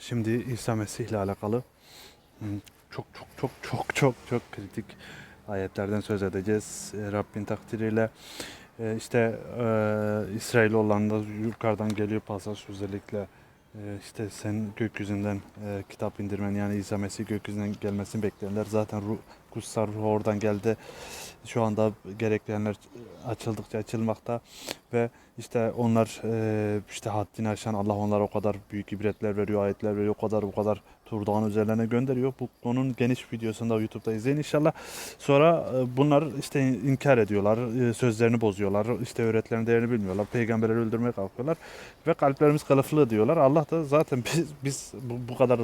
Şimdi İsa Mesih ile alakalı çok çok çok çok çok çok kritik ayetlerden söz edeceğiz. E, Rabbin takdiriyle e, işte e, İsrailoğullarında yukarıdan geliyor pasaj özellikle e, işte sen gökyüzünden e, kitap indirmen yani İsa Mesih gökyüzünden gelmesini bekleyenler zaten ruh, kutsal ruh oradan geldi. Şu anda gerekleyenler açıldıkça açılmakta ve işte onlar e, işte haddini aşan Allah onlara o kadar büyük ibretler veriyor, ayetler veriyor, o kadar bu kadar Turdağ'ın üzerlerine gönderiyor. Bu konunun geniş videosunu da YouTube'da izleyin inşallah. Sonra e, bunlar işte inkar ediyorlar, e, sözlerini bozuyorlar, işte öğretilerin değerini bilmiyorlar, peygamberleri öldürmeye kalkıyorlar ve kalplerimiz kılıflı diyorlar. Allah da zaten biz, biz bu, bu kadar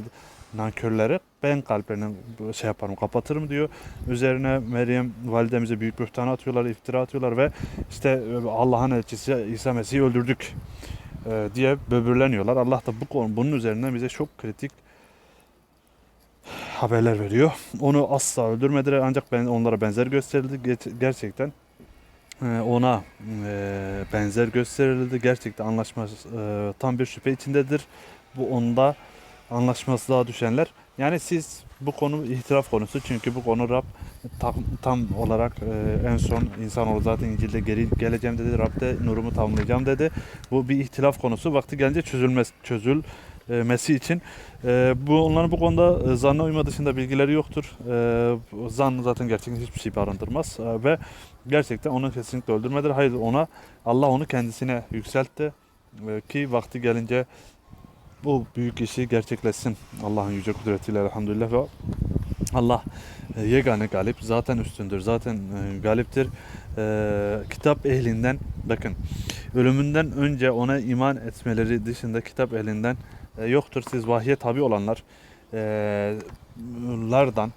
nankörleri ben kalplerini şey yaparım kapatırım diyor. Üzerine Meryem validemize büyük bühtan atıyorlar, iftira atıyorlar ve işte Allah'ın elçisi İsa Mesih'i öldürdük e, diye böbürleniyorlar. Allah da bu konu bunun üzerinden bize çok kritik haberler veriyor. Onu asla öldürmediler ancak ben onlara benzer gösterildi Ge- gerçekten. e, Ona e, benzer gösterildi. Gerçekten anlaşma tam bir şüphe içindedir. Bu onda anlaşmazlığa düşenler. Yani siz bu konu ihtilaf konusu çünkü bu konu Rab tam, tam olarak e, en son insanoğlu zaten İncil'de geri geleceğim dedi. Rab de nurumu tamamlayacağım dedi. Bu bir ihtilaf konusu. Vakti gelince çözülmez çözülmesi için e, bu onların bu konuda e, zanna uyma dışında bilgileri yoktur. E, zan zaten gerçekten hiçbir şey barındırmaz E, ve gerçekten onu kesinlikle öldürmediler. Hayır ona Allah onu kendisine yükseltti E, ki vakti gelince bu büyük işi gerçekleşsin. Allah'ın yüce kudretiyle elhamdülillah. Ve Allah e, yegane galip zaten üstündür zaten e, galiptir. E, kitap ehlinden bakın ölümünden önce ona iman etmeleri dışında kitap ehlinden yoktur. Siz vahye tabi olanlar lardan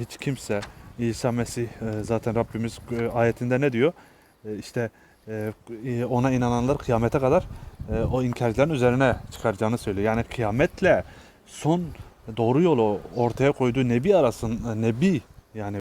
hiç kimse İsa Mesih zaten Rabbimiz ayetinde ne diyor? E, işte ona inananlar kıyamete kadar e, o inkarcıların üzerine çıkaracağını söylüyor. Yani kıyametle son doğru yolu ortaya koyduğu nebi arasın nebi yani